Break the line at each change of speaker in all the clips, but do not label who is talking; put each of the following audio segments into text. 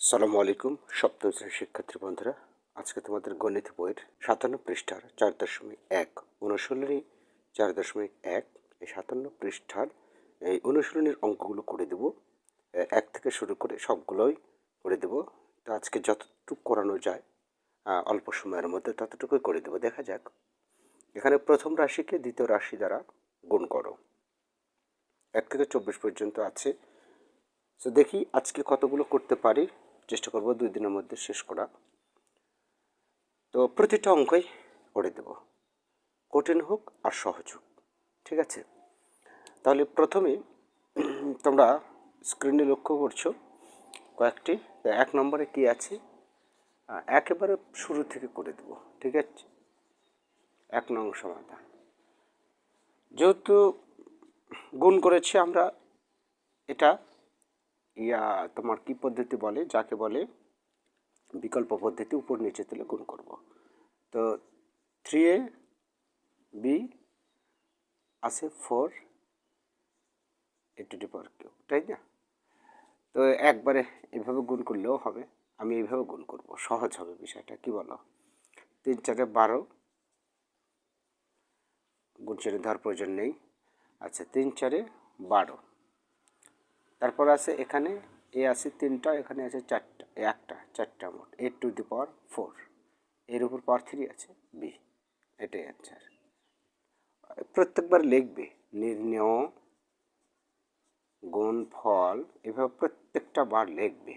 সালামু আলাইকুম, সপ্তম শ্রেণির শিক্ষার্থী বন্ধুরা। আজকে তোমাদের গণিত বইয়ের সাতান্ন পৃষ্ঠার চার দশমিক এক, অনুশীলনী চার দশমিক এক, এই সাতান্ন পৃষ্ঠার এই অনুশীলনীর অঙ্কগুলো করে দেব। এক থেকে শুরু করে সবগুলোই করে দেব। তো আজকে যতটুকু করানো যায় অল্প সময়ের মধ্যে ততটুকুই করে দেব। দেখা যাক। এখানে প্রথম রাশিকে দ্বিতীয় রাশি দ্বারা গুণ করো। এক থেকে চব্বিশ পর্যন্ত আছে। তো দেখি আজকে কতগুলো করতে পারি। চেষ্টা করব দুই দিনের মধ্যে শেষ করা। তো প্রতিটা অঙ্কই করে দেব। কঠিন হোক আর সহজ হোক, ঠিক আছে? তাহলে প্রথমে তোমরা স্ক্রিনে লক্ষ্য করছ কয়েকটি। এক নম্বরে কি আছে? একেবারে শুরু থেকে করে দেব, ঠিক আছে? এক নং সমাধান। যেহেতু গুণ করেছি আমরা, এটা ইয়া তোমার কি পদ্ধতি বলে? যাকে বলে বিকল্প পদ্ধতি উপর নিচে তুলে গুণ করব। তো থ্রি এ বি আছে four A to the power Q তাই না? তো একবারে এভাবে গুণ করলেও হবে। আমি এইভাবে গুণ করব, সহজ হবে বিষয়টা, কি বলো? তিন চারে বারো, গুণ চারে ধর প্রয়োজন নেই। আচ্ছা তিন চারে বারো। তারপর আছে এখানে, এ আছে তিনটা, এখানে আছে চারটা একটা, চারটা মোট, এ টু দি পাওয়ার ফোর। এর উপর পাওয়ার থ্রি আছে, বি, এটাই অ্যান্সার প্রত্যেকবার লিখবে, নির্ণয়, গুণ, ফল, এভাবে প্রত্যেকটা বার লিখবে।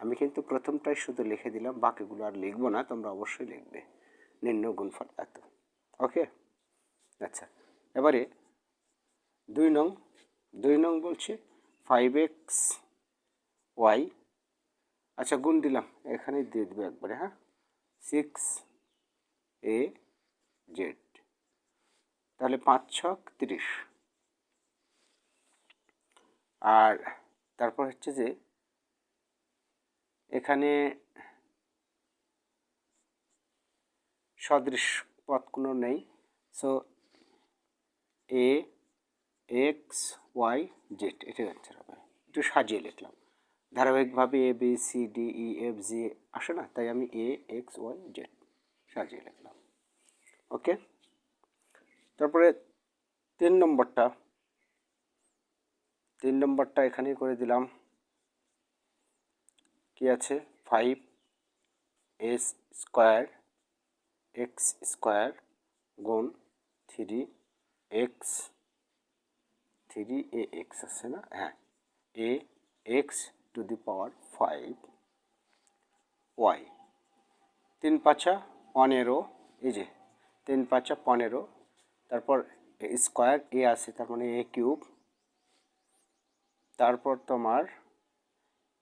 আমি কিন্তু প্রথমটাই শুধু লিখে দিলাম, বাকিগুলো আর লিখব না, তোমরা অবশ্যই লিখবে। নির্ণয় গুণফল এত। ওকে? আচ্ছা এবারে দুই নং দুই নং বলছে ফাইভ এক্স ওয়াই আচ্ছা গুণ দিলাম। এখানে দিয়ে দেবে একবারে হ্যাঁ? সিক্স এ জেড তাহলে পাঁচ ছক তিরিশ। আর তারপর হচ্ছে যে, এখানে সদৃশ পথ কোনো নেই। So A X Y Z এটাই অ্যান্সার হবে একটু সাজিয়ে লিখলাম। ধারাবাহিকভাবে A B C D E F G আসে না, তাই আমি এ এক্স ওয়াই জেড সাজিয়ে লিখলাম। ওকে? তারপরে তিন নম্বরটা। তিন নম্বরটা এখানে করে দিলাম। কি আছে? Five S square X square গুণ three X three A X আছে না? হ্যাঁ। A X to the power five Y তিন পাঁচা পনেরো, এই যে, তিন পাঁচা পনেরো। তারপর স্কোয়ার এ আছে, তার মানে এ কিউব তারপর তোমার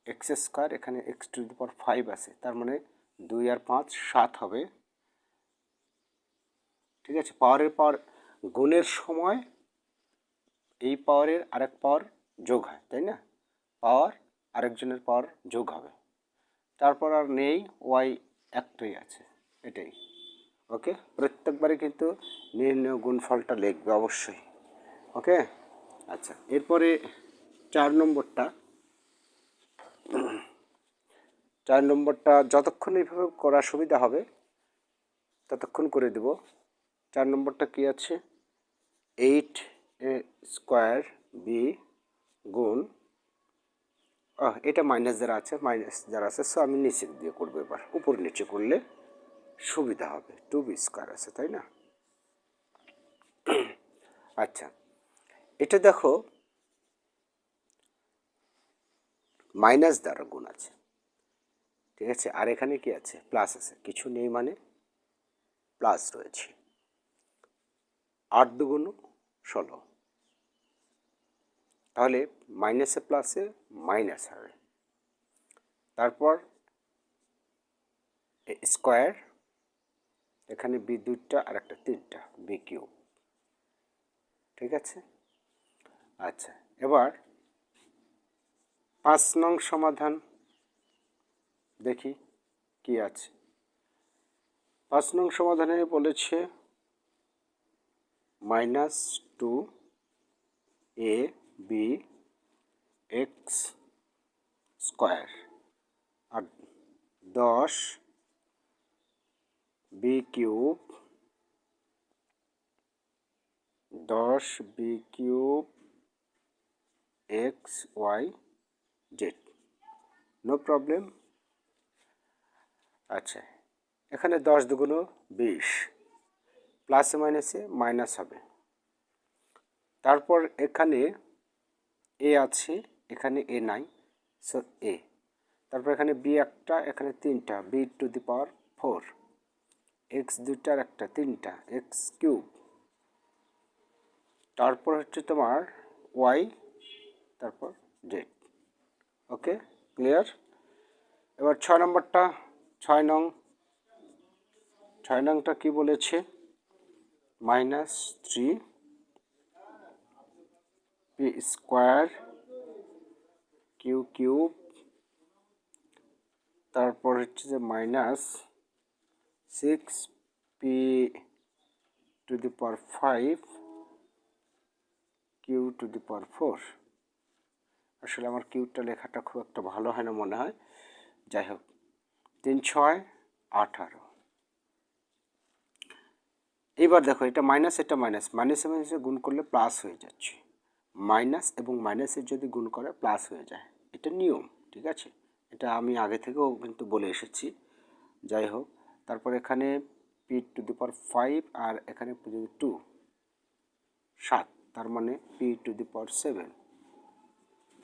এক্স স্কোয়ার এখানে X to the power five আছে, তার মানে দুই আর পাঁচ, সাত হবে। ঠিক আছে? পাওয়ারের পাওয়ার গুণের সময় এই পাওয়ারের আরেক পাওয়ার যোগ হয়, তাই না? পাওয়ার আরেকজনের পাওয়ার যোগ হবে। তারপর আর নেই ওয়াই একটাই আছে, এটাই। ওকে? প্রত্যেকবারে কিন্তু নির্ণয় গুণফলটা লিখবে অবশ্যই। ওকে? আচ্ছা এরপরে চার নম্বরটা। চার নম্বরটা, যতক্ষণ এইভাবে করা সুবিধা হবে, ততক্ষণ করে দেব। চার নম্বরটা কি আছে? এইট এ স্কোয়ার বি গুণ এটা মাইনাস যারা আছে, মাইনাস যারা আছে সো আমি নিচে দিয়ে করব এবার। উপর নিচে করলে সুবিধা হবে টু বি স্কোয়ার আছে, তাই না? আচ্ছা এটা দেখো, মাইনাস দ্বারা গুণ আছে, ঠিক আছে? আর এখানে কি আছে? প্লাস আছে, কিছু নেই মানে প্লাস রয়েছে। আট দুগুণ ষোলো। তাহলে মাইনাসে প্লাসে মাইনাস হবে। তারপর স্কোয়ার এখানে বি দুইটা আর একটা তিনটা বি কিউ ঠিক আছে? আচ্ছা এবার পাঁচ নং সমাধান দেখি কি আছে। পাঁচ নং সমাধানে বলেছে minus two A B X square. আর দশ বি কিউব, দশ B cube X Y Z. No problem? আচ্ছা এখানে দশ দুগুণ বিশ, প্লাসে মাইনাসে মাইনাস হবে। তারপর এখানে এ আছে, এখানে এ নাই সো এ। তারপর এখানে বি একটা, এখানে তিনটা, B to the power four. X দুটার একটা, তিনটা এক্স কিউব। তারপর হচ্ছে তোমার ওয়াই তারপর জেড ওকে, ক্লিয়ার? এবার ছয় নম্বরটা, ছয় নং, ছয় নংটা কি বলেছে? Minus three. P square Q cube তারপর হচ্ছে যে minus six P to the power five Q to the power four আসলে আমার কিউটা লেখাটা খুব একটা ভালো হয় না মনে হয়। যাই হোক, তিন, ছয়, আঠারো। এবার দেখো, এটা মাইনাস এটা মাইনাস মাইনাসে মাইনাসে গুণ করলে প্লাস হয়ে যাচ্ছে। মাইনাস এবং মাইনাসের যদি গুণ করে প্লাস হয়ে যায়। এটা নিয়ম, ঠিক আছে? এটা আমি আগে থেকেও কিন্তু বলে এসেছি। যাই হোক, তারপর এখানে P to the power five আর এখানে টু সাত, তার মানে P to the power seven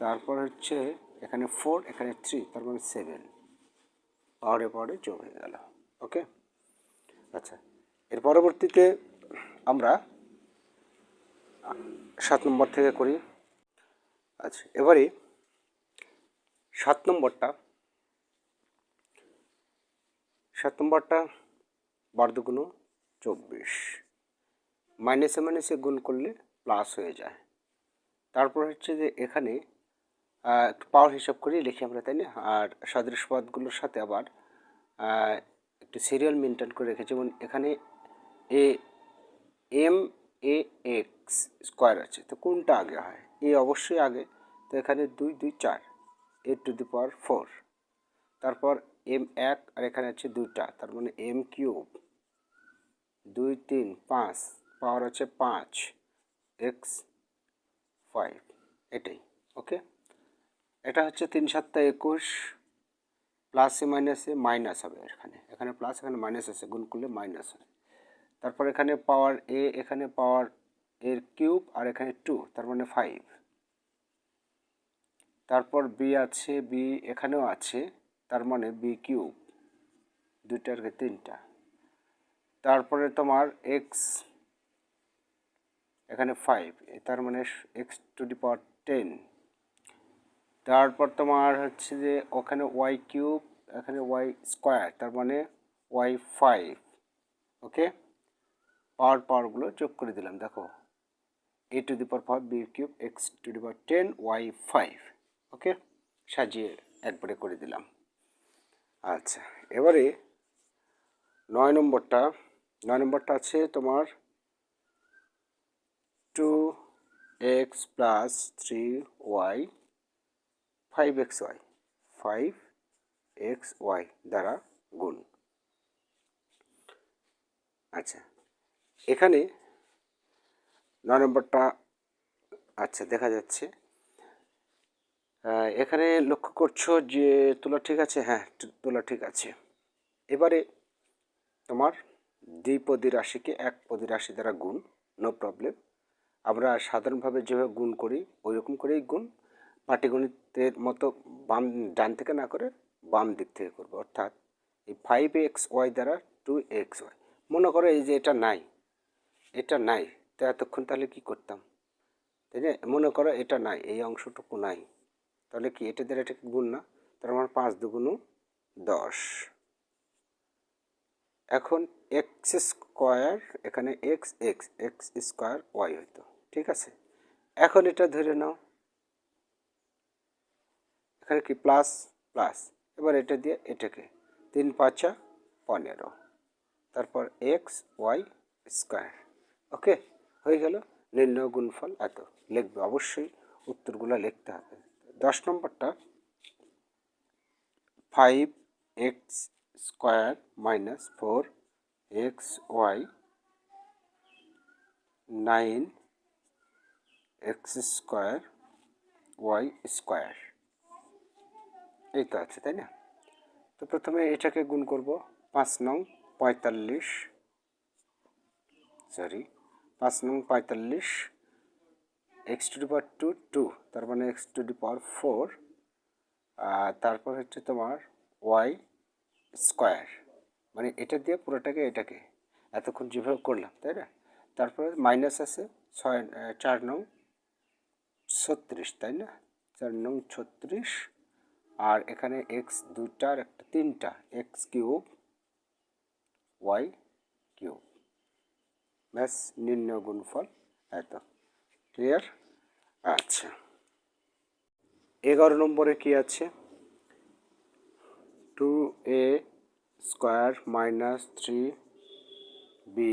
তারপর হচ্ছে এখানে ফোর এখানে থ্রি তার মানে সেভেন পাওয়ারে পাওয়ারে যোগ হয়ে গেল ওকে আচ্ছা এর পরবর্তীতে আমরা সাত নম্বর থেকে করি। আচ্ছা এবারে সাত নম্বরটা। সাত নম্বরটা বার দুগুণ চব্বিশ। মাইনাসে মাইনাসে গুণ করলে প্লাস হয়ে যায়। তারপর হচ্ছে যে এখানে একটু পাওয়ার হিসাব করি, লিখি আমরা, তাই না? আর সদৃশ পদগুলোর সাথে আবার একটু সিরিয়াল মেনটেন করে রেখেছি। যেমন এখানে A M A, X square আছে। তো কোনটা আগে হয়? এ অবশ্যই আগে। তো এখানে দুই দুই, চার। A to the power four. তারপর এম এক আর এখানে আছে দুইটা। তার মানে এম কিউব। দুই, তিন, পাঁচ। পাওয়ার আছে পাঁচ। X five. এটাই। ওকে? এটা হচ্ছে তিন সাতটা একুশ। প্লাসে মাইনাসে মাইনাস হবে এখানে। এখানে প্লাস, এখানে মাইনাস আছে। গুণ করলে মাইনাস হয়। তারপর এখানে পাওয়ার এ এখানে পাওয়ার এর কিউব আর এখানে টু তার মানে ফাইভ তারপর বি আছে বি এখানেও আছে, তার মানে বি কিউব দুইটার তিনটা। তারপরে তোমার এক্স এখানে ফাইভ তার মানে X to the power ten তারপর তোমার হচ্ছে যে ওখানে ওয়াই কিউব এখানে ওয়াই স্কোয়ার তার মানে ওয়াই ফাইভ ওকে পাওয়ার পাওয়ারগুলো যোগ করে দিলাম, দেখো। A to the power five B cube X to the power ten Y five okay সাজিয়ে একবারে করে দিলাম। আচ্ছা এবারে নয় নম্বরটা নয় নম্বরটা আছে তোমার two X plus three Y five X Y five X Y দ্বারা গুণ। আচ্ছা এখানে নয় নম্বরটা আচ্ছা দেখা যাচ্ছে। এখানে লক্ষ্য করছ যে তোলা ঠিক আছে? হ্যাঁ তোলা ঠিক আছে। এবারে তোমার দ্বিপদী রাশিকে এক পদী রাশি দ্বারা গুণ নো প্রবলেম আমরা সাধারণভাবে যেভাবে গুণ করি ওই রকম করেই গুণ। পাটিগণিতের মতো বাম, ডান থেকে না করে বাম দিক থেকে করব। অর্থাৎ এই ফাইভ এক্স ওয়াই দ্বারা টু এক্স ওয়াই মনে করো এই যে এটা নাই এটা নাই। তো এতক্ষণ তাহলে কি করতাম? তাই না? মনে করো এটা নাই, এই অংশটুকু নাই। তাহলে কি এটা দ্বারা এটাকে গুণ না? তার আমার পাঁচ দুগুণ দশ। এখন এক্স স্কোয়ার এখানে X X X square Y হইতো। ঠিক আছে? এখন এটা ধরে নাও। এখানে কি প্লাস প্লাস এবার এটা দিয়ে এটাকে তিন পাঁচা পনেরো। তারপর এক্স ওয়াই স্কোয়ার ওকে, হয়ে গেল। নির্ণয় গুণফল এত। লিখবে অবশ্যই, উত্তরগুলো লিখতে হবে। দশ নম্বরটা five X square minus four X Y nine X square Y square এই তো আছে, তাই না? তো প্রথমে এটাকে গুণ করব। পাঁচ নং, পঁয়তাল্লিশ সরি পাঁচ নং পঁয়তাল্লিশ, X to the power two two, তার মানে X to the power four তারপর হচ্ছে তোমার ওয়াই স্কোয়ার মানে এটা দিয়ে পুরোটাকে এটাকে, এতক্ষণ যেভাবে করলাম, তাই না? তারপরে মাইনাস আছে ছয়, চার নং ছত্রিশ, তাই না? চার নং ছত্রিশ, আর এখানে এক্স দুটার একটা তিনটা, এক্স কিউব, ওয়াই কিউব। ব্যাস, নির্ণয় গুণফল এত। ক্লিয়ার আচ্ছা। এগারো নম্বরে কি আছে? Two A square minus three B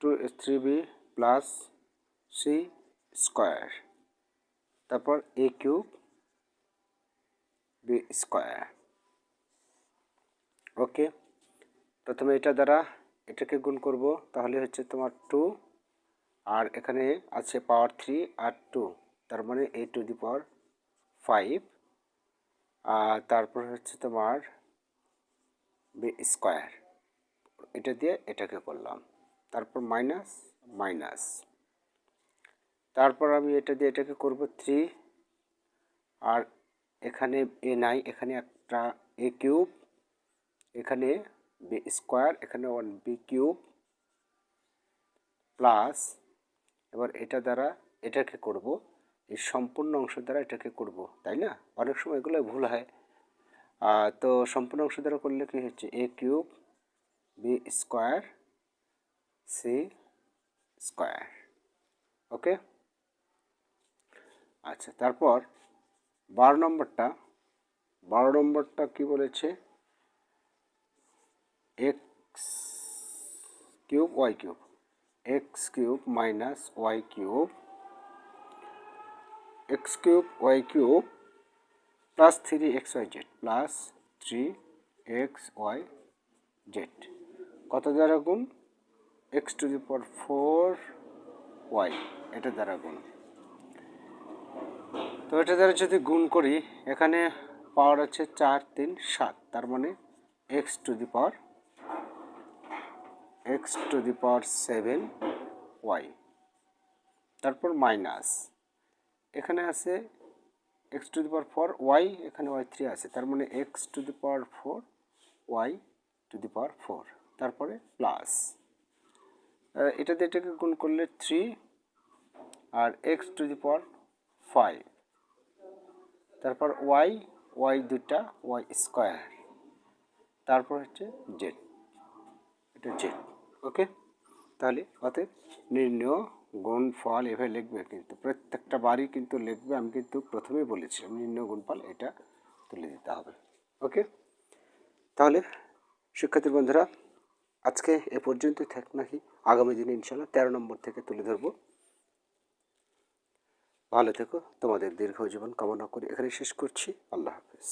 two three B plus C square তারপর A cube B square okay প্রথমে এটা দ্বারা এটাকে গুণ করব, তাহলে হচ্ছে তোমার টু আর এখানে আছে পাওয়ার থ্রি আর টু তার মানে এ টু দি পাওয়ার ফাইভ আর তারপর হচ্ছে তোমার বি স্কোয়ার এটা দিয়ে এটাকে করলাম, তারপর মাইনাস মাইনাস তারপর আমি এটা দিয়ে এটাকে করব থ্রি আর এখানে এ নাই, এখানে একটা এ কিউব এখানে বি স্কোয়ার এখানে ওয়ান বি কিউব প্লাস এবার এটা দ্বারা এটাকে করব, এই সম্পূর্ণ অংশ দ্বারা এটাকে করব, তাই না? অনেক সময় এগুলো ভুল হয়। তো সম্পূর্ণ অংশ দ্বারা করলে কি হচ্ছে? A cube B square C square okay আচ্ছা তারপর বারো নম্বরটা বারো নম্বরটা কি বলেছে? X cube Y cube X cube minus Y cube X cube Y cube plus three X Y Z plus three X Y Z কত দ্বারা গুণ? X to the power four Y এটা দ্বারা গুণ। তো এটা দ্বারা যদি গুণ করি, এখানে পাওয়ার আছে চার, তিন, সাত, তার মানে X to the power X to the power seven Y তারপর মাইনাস এখানে আছে X to the power four Y এখানে ওয়াই থ্রি আছে, তার মানে X to the power four Y to the power four তারপরে প্লাস এটা দিয়ে এটাকে গুণ করলে three R X to the power five তারপর ওয়াই ওয়াই দুটা ওয়াই স্কোয়ার তারপর হচ্ছে জেড এটা জেড ওকে? তাহলে অতএব নির্ণয় গুণফল এভাবে লিখবে কিন্তু, প্রত্যেকটা বারই কিন্তু লিখবে, আমি কিন্তু প্রথমেই বলেছিলাম নির্ণয় গুণফল এটা তুলে দিতে হবে, ওকে? তাহলে শিক্ষার্থী বন্ধুরা, আজকে এ পর্যন্তই থাক নাকি? আগামী দিনে ইনশাল্লাহ তেরো নম্বর থেকে তুলে ধরবো। ভালো থেকো, তোমাদের দীর্ঘ জীবন কামনা করি এখানে শেষ করছি, আল্লাহ হাফেজ।